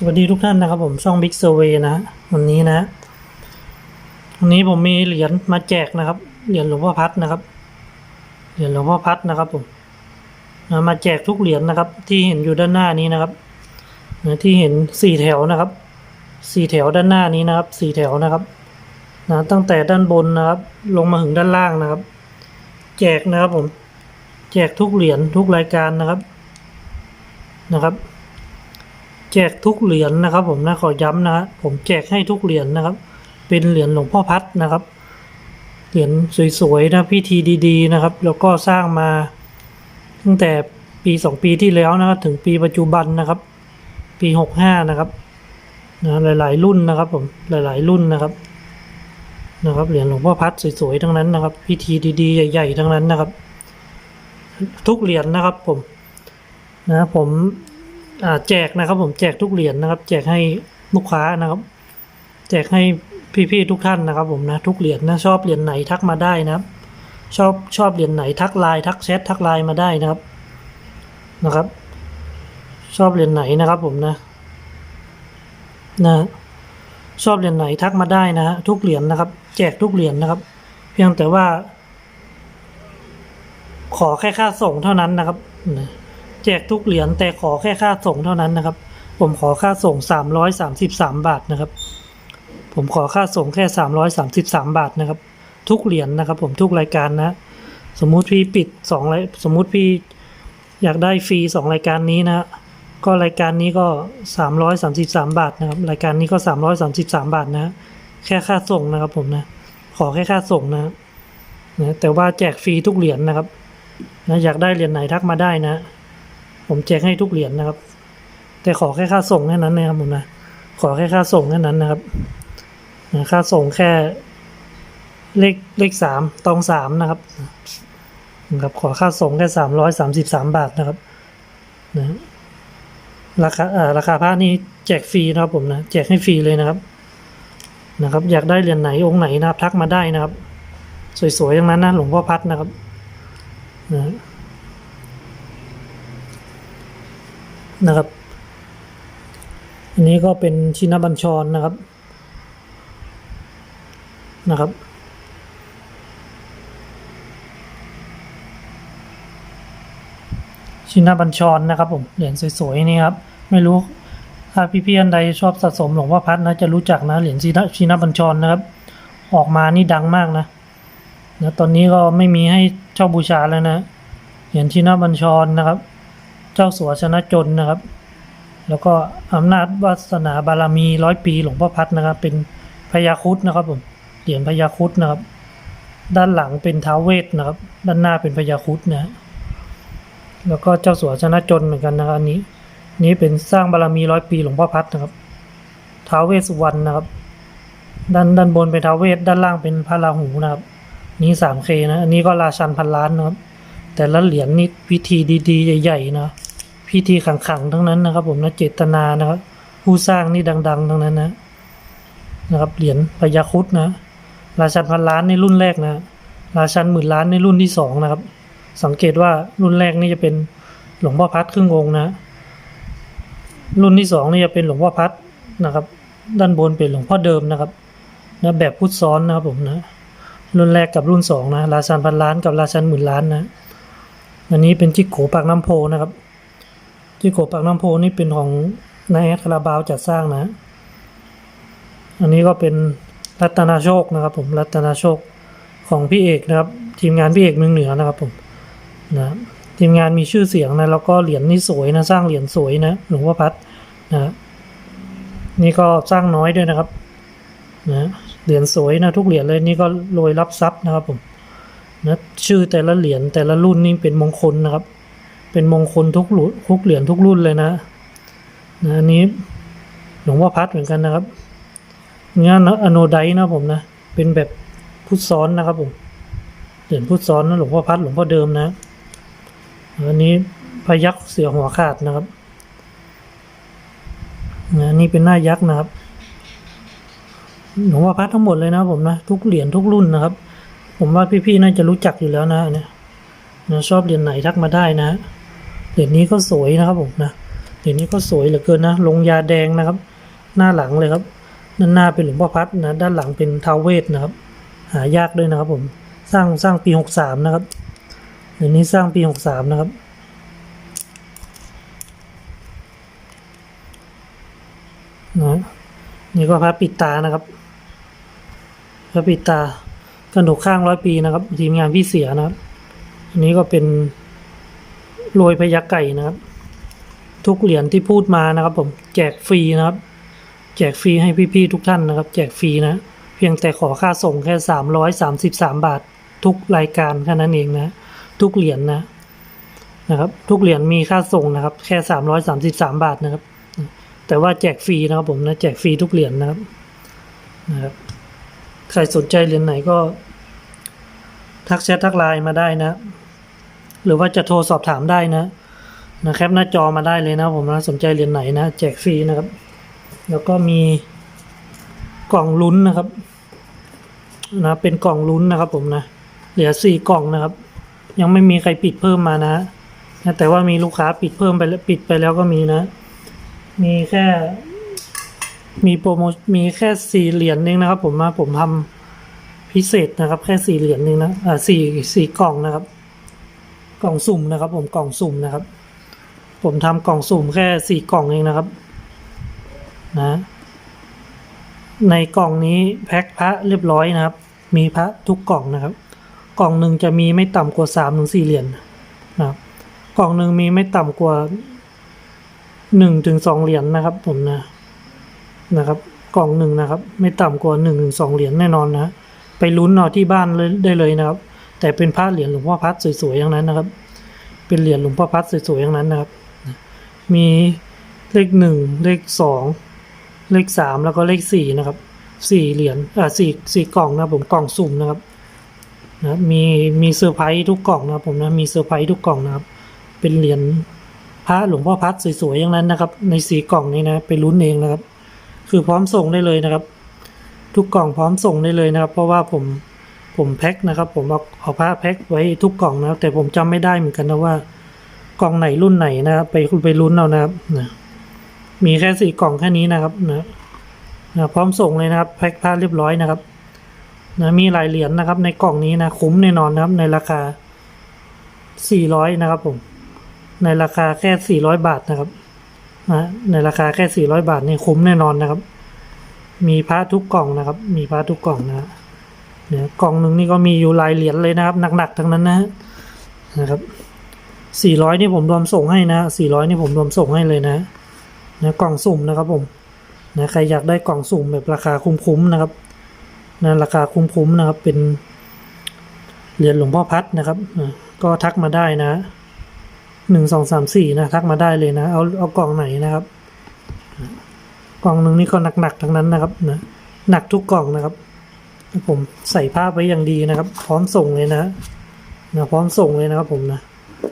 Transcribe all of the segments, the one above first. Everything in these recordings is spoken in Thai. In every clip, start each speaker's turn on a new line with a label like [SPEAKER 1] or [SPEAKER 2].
[SPEAKER 1] สวัสดีทุกท่านนะครับผมช่อง Big Survey นะวันนี้นะ วันนี้ผมมีเหรียญมาแจกนะครับ เหรียญหลวงพ่อพัดนะครับ เหรียญหลวงพ่อพัดนะครับผมนะมาแจกทุกเหรียญนะครับ ที่เห็นอยู่ด้านหน้านี้นะครับนะที่เห็นสี่แถวนะครับสี่แถวด้านหน้านี้นะครับสี่แถวนะครับนะตั้งแต่ด้านบนนะครับ ลงมาถึงด้านล่างนะครับ แจกนะครับผม แจกทุกเหรียญทุกรายการนะครับนะครับ แจกทุกเหรียญนะครับ ผมนะขอย้ำนะฮะผมแจกให้ทุกเหรียญนะครับ เป็นเหรียญหลวงพ่อพัดนะครับ เหรียญสวยๆนะพิธีดีๆนะครับ แล้วก็สร้างมาตั้งแต่ปีสองปีที่แล้วนะครับถึงปีปัจจุบันนะครับ ปีหกห้านะครับนะหลาย ๆ รุ่นนะครับ ผมหลาย ๆ รุ่นนะครับนะครับเหรียญหลวงพ่อพัดสวยๆทั้งนั้นนะครับ พิธีดีๆใหญ่ ๆ ทั้งนั้นนะครับ ทุกเหรียญนะครับ ผมนะผม แจกนะครับ ผมแจกทุกเหรียญนะครับ แจกให้ลูกค้านะครับ แจกให้พี่ๆทุกท่านนะครับ ผมนะทุกเหรียญนะชอบเหรียญไหนทักมาได้นะครับ ชอบชอบเหรียญไหนทักไลน์ทักแชททักไลน์มาได้นะครับนะครับ ชอบเหรียญไหนนะครับ ผมนะ นะ ชอบเหรียญไหนทักมาได้นะฮะทุกเหรียญนะครับ แจกทุกเหรียญนะครับ เพียงแต่ว่า ขอแค่ค่าส่งเท่านั้นนะครับนะ จกทุกเหรียญแต่ขอแค่ค่าส่งเท่านั้นนะครับ ผมขอค่าส่งสามร้อยสามสิบสามบาทนะครับ ผมขอค่าส่งแค่สามร้อยสามสิบสามบาทนะครับ ทุกเหรียญนะครับ ผมทุกรายการนะ สมมุติพี่ปิดสองรายสมมุติพี่อยากได้ฟรีสองรายการนี้นะก็รายการนี้ก็สามร้อยสามสิบสามบาทนะครับ รายการนี้ก็สามร้อยสามสิบสามบาทนะ แค่ค่าส่งนะครับ ผมนะ ขอแค่ค่าส่งนะนะแต่ว่าแจกฟรีทุกเหรียญนะครับนะอยากได้เหรียญไหนทักมาได้นะ ผมแจกให้ทุกเหรียญนะครับ แต่ขอแค่ค่าส่งแค่นั้นนะครับผมนะ ขอแค่ค่าส่งแค่นั้นนะครับค่าส่งแค่เลขเลขสามตองสามนะครับนะครับ ขอค่าส่งแค่สามร้อยสามสิบสามบาทนะครับนะราคาอ่าราคาผ้านี่แจกฟรีนะครับผมนะแจกให้ฟรีเลยนะครับนะครับ อยากได้เหรียญไหนองค์ไหนนะครับทักมาได้นะครับ สวยๆอย่างนั้นนะหลวงพ่อพัดนะครับนะ นะครับ อันนี้ก็เป็นชินบัญชรนะครับนะครับ ชินบัญชรนะครับผมเหรียญสวยๆนี่ครับ ไม่รู้ถ้าพี่ๆอันใดชอบสะสมหลวงพ่อพัดนะจะรู้จักนะเหรียญชินชินบัญชรนะครับ ออกมานี่ดังมากนะนะตอนนี้ก็ไม่มีให้เช่าบูชาแล้วนะเหรียญชินบัญชรนะครับ เจ้าสัวชนะจนนะครับ แล้วก็อำนาจวาสนาบารมีร้อยปีหลวงพ่อพัดนะครับ เป็นพญาคุดนะครับผมเหรียญพญาคุดนะครับ ด้านหลังเป็นท้าวเวทนะครับ ด้านหน้าเป็นพญาคุดนะฮะแล้วก็เจ้าสัวชนะจนเหมือนกันนะครับอันนี้ นี้เป็นสร้างบารมีร้อยปีหลวงพ่อพัดนะครับท้าวเวสสุวรรณนะครับ ด้านด้านบนเป็นท้าวเวสด้านล่างเป็นพระราหูนะครับ นี้สามเคนะ อันนี้ก็ราชันพันล้านนะครับ แต่ละเหรียญนี่พิธีดีๆ ใหญ่ๆนะ พิธีขังๆทั้งนั้นนะครับ ผมนะเจตนานะครับ ผู้สร้างนี่ดัง ๆ ทั้งนั้นนะนะครับเหรียญพญาคุดนะ ราชันพันล้านในรุ่นแรกนะ ราชันหมื่นล้านในรุ่นที่สองนะครับ สังเกตว่ารุ่นแรกนี่จะเป็นหลวงพ่อพัดครึ่งองค์นะ รุ่นที่สองนี่จะเป็นหลวงพ่อพัดนะครับ ด้านบนเป็นหลวงพ่อเดิมนะครับนะแบบพุทธซ้อนนะครับผมนะรุ่นแรกกับรุ่นสองนะราชันพันล้านกับราชันหมื่นล้านนะอันนี้เป็นจิกโขปากน้ำโพนะครับ จิกโขปากน้ำโพนี่เป็นของนายแอดคาราบาวจัดสร้างนะ อันนี้ก็เป็นรัตนาโชคนะครับ ผมรัตนาโชคของพี่เอกนะครับ ทีมงานพี่เอกเมืองเหนือนะครับผมนะทีมงานมีชื่อเสียงนะแล้วก็เหรียญนี่สวยนะสร้างเหรียญสวยนะหลวงพ่อพัดนะนี่ก็สร้างน้อยด้วยนะครับนะเหรียญสวยนะทุกเหรียญเลยนี่ก็โรยรับทรัพย์นะครับผมนะชื่อแต่ละเหรียญแต่ละรุ่นนี่เป็นมงคลนะครับ เป็นมงคลทุกรุ่นทุกเหรียญทุกรุ่นเลยนะนะอันนี้หลวงพ่อพัดเหมือนกันนะครับงานอโนไดนะผมนะ เป็นแบบพุทธซ้อนนะครับผมเหรียญพุทธซ้อนนะหลวงพ่อพัดหลวงพ่อเดิมนะอันนี้พยักเสือหัวขาดนะครับอันนี้เป็นหน้ายักษ์นะครับหลวงพ่อพัดทั้งหมดเลยนะผมนะ ทุกเหรียญทุกรุ่นนะครับ ผมว่าพี่ๆน่าจะรู้จักอยู่แล้วนะเนี่ยนะชอบเหรียญไหนทักมาได้นะ เหรียญนี้ก็สวยนะครับผมนะเหรียญเหรียญนี้ก็สวยเหลือเกินนะ ลงยาแดงนะครับ หน้าหลังเลยครับด้านหน้าเป็นหลวงพ่อพัดนะด้านหลังเป็นทาวเวทนะครับ หายากด้วยนะครับผมสร้างสร้างปีหกสามนะครับเหรียญนี้สร้างปีหกสามนะครับนะนี่ก็พระปิดตานะครับพระปิดตากระดูกข้างร้อยปีนะครับ ทีมงานพี่เสียนะครับอันนี้ก็เป็น โรยพยักไก่นะครับ ทุกเหรียญที่พูดมานะครับ ผมแจกฟรีนะครับ แจกฟรีให้พี่ๆทุกท่านนะครับ แจกฟรีนะ เพียงแต่ขอค่าส่งแค่สามร้อยสามสิบสามบาท ทุกรายการแค่นั้นเองนะ ทุกเหรียญนะนะครับ ทุกเหรียญมีค่าส่งนะครับ แค่สามร้อยสามสิบสามบาทนะครับ แต่ว่าแจกฟรีนะครับผมนะแจกฟรีทุกเหรียญนะครับนะครับใครสนใจเหรียญไหนก็ ทักแชททักไลน์มาได้นะ หรือว่าจะโทรสอบถามได้นะนะแคปหน้าจอมาได้เลยนะผมนะสนใจเหรียญไหนนะแจกฟรีนะครับ แล้วก็มีกล่องลุ้นนะครับนะเป็นกล่องลุ้นนะครับ ผมนะเหลือสี่กล่องนะครับ ยังไม่มีใครปิดเพิ่มมานะนะแต่ว่ามีลูกค้าปิดเพิ่มไปแล้วปิดไปแล้วก็มีนะ มีแค่มีโปรโมมีแค่สี่เหรียญเองนะครับ ผมมาผมทำพิเศษนะครับ แค่สี่เหรียญเองนะอ่าสี่สี่กล่องนะครับ กล่องสุ่มนะครับ ผมกล่องสุ่มนะครับ ผมทำกล่องสุ่มแค่สี่กล่องเองนะครับ นะ ในกล่องนี้แพ็คพระเรียบร้อยนะครับ มีพระทุกกล่องนะครับ กล่องหนึ่งจะมีไม่ต่ำกว่าสามถึงสี่เหรียญนะครับ กล่องหนึ่งมีไม่ต่ำกว่าหนึ่งถึงสองเหรียญนะครับ ผมนะนะครับ กล่องหนึ่งนะครับ ไม่ต่ำกว่าหนึ่งถึงสองเหรียญแน่นอนนะ ไปลุ้นเอาที่บ้านเลยได้เลยนะครับ แต่เป็นพระเหรียญหลวงพ่อพัดสวยๆอย่างนั้นนะครับ เป็นเหรียญหลวงพ่อพัดสวยๆอย่างนั้นนะครับ มีเลขหนึ่งเลขสองเลขสามแล้วก็เลขสี่นะครับสี่เหรียญอ่าสี่สี่กล่องนะผมกล่องสุ่มนะครับนะมีมีเซอร์ไพรส์ทุกกล่องนะผมนะมีเซอร์ไพรส์ทุกกล่องนะครับ เป็นเหรียญพระหลวงพ่อพัดสวยๆอย่างนั้นนะครับ ในสีกล่องนี้นะไปลุ้นเองนะครับ คือพร้อมส่งได้เลยนะครับ ทุกกล่องพร้อมส่งได้เลยนะครับ เพราะว่าผม ผมแพ็คนะครับ ผมเอาเอาผ้าแพ็คไว้ทุกกล่องนะแต่ผมจำไม่ได้เหมือนกันนะว่ากล่องไหนรุ่นไหนนะครับ ไปไปลุ้นเอานะครับนะมีแค่สี่กล่องแค่นี้นะครับนะนะพร้อมส่งเลยนะครับ แพ็คผ้าเรียบร้อยนะครับนะมีหลายเหรียญนะครับ ในกล่องนี้นะคุ้มแน่นอนนะครับ ในราคาสี่ร้อยนะครับผม ในราคาแค่ 400 บาทนะครับนะในราคาแค่ 400 บาทนี่คุ้มแน่นอนนะครับ มีพระทุกกล่องนะครับ มีพระทุกกล่องนะเนี่ยกล่องหนึ่งนี่ก็มีอยู่หลายเหรียญเลยนะครับ หนักๆทั้งนั้นนะนะครับ400นี่ผมรวมส่งให้นะ400นี่ผมรวมส่งให้เลยนะนะกล่องสุ่มนะครับผมนะใครอยากได้กล่องสุ่มแบบราคาคุ้มๆนะครับนะราคาคุ้มๆนะครับ เป็นเหรียญหลวงพ่อพัดนะครับนะก็ทักมาได้นะหนึ่งสองสามสี่นะทักมาได้เลยนะ เอาเอากล่องไหนนะครับ กล่องหนึ่งนี่ก็หนักๆทั้งนั้นนะครับนะหนักทุกกล่องนะครับ ผมใส่ภาพไว้อย่างดีนะครับ พร้อมส่งเลยนะนะพร้อมส่งเลยนะครับ ผมนะ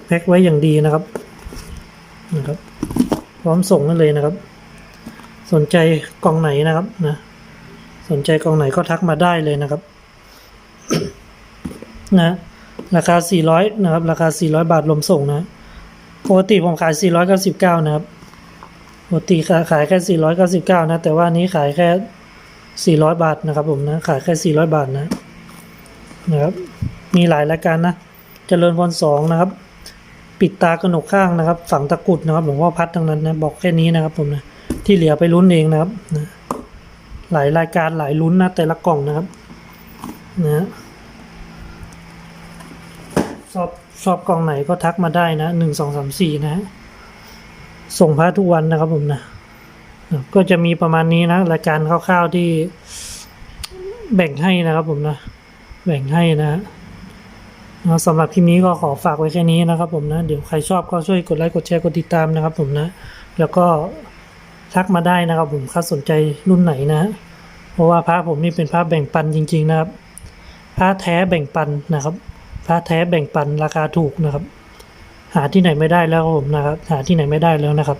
[SPEAKER 1] แพ็คไว้อย่างดีนะครับนะครับ พร้อมส่งกันเลยนะครับ สนใจกล่องไหนนะครับนะสนใจกล่องไหนก็ทักมาได้เลยนะครับนะราคา 400 นะครับ ราคา 400 บาทรวมส่งนะปกติผมขาย 499 นะครับปกติขายแค่ 499 นะ แต่ว่านี้ขายแค่ 400 บาทนะครับผมนะขายแค่ 400 บาทนะนะครับ มีหลายรายการนะเจริญพรสองนะครับ ปิดตากระหนกข้างนะครับ ฝังตะกุดนะครับหลวงพ่อพัดทั้งนั้นนะบอกแค่นี้นะครับผมนะที่เหลือไปลุ้นเองนะครับนะหลายรายการหลายลุ้นนะแต่ละกล่องนะครับนะชอบชอบกล่องไหนก็ทักมาได้นะหนึ่งสองสามสี่นะฮะส่งพระทุกวันนะครับผมนะ ก็จะมีประมาณนี้นะรายการคร่าวๆที่แบ่งให้นะครับผมนะ แบ่งให้นะนะสำหรับคลิปนี้ก็ขอฝากไว้แค่นี้นะครับผมนะ เดี๋ยวใครชอบก็ช่วยกดไลค์กดแชร์กดติดตามนะครับผมนะ แล้วก็ทักมาได้นะครับผมถ้าสนใจรุ่นไหนนะ เพราะว่าพระผมนี่เป็นพระแบ่งปันจริง ๆ นะครับ พระแท้แบ่งปันนะครับ พระแท้แบ่งปันราคาถูกนะครับ หาที่ไหนไม่ได้แล้วผมนะครับ หาที่ไหนไม่ได้แล้วนะครับ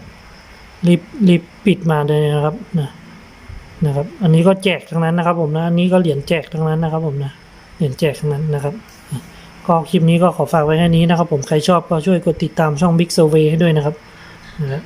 [SPEAKER 1] รีบรีบปิดมาเลยนะครับนะนะครับ อันนี้ก็แจกทั้งนั้นนะครับ ผมนะ อันนี้ก็เหรียญแจกทั้งนั้นนะครับ ผมนะ เหรียญแจกทั้งนั้นนะครับ ก็คลิปนี้ก็ขอฝากไว้แค่นี้นะครับ ผม ใครชอบก็ช่วยกดติดตามช่อง Big Survey ให้ด้วยนะครับนะครับ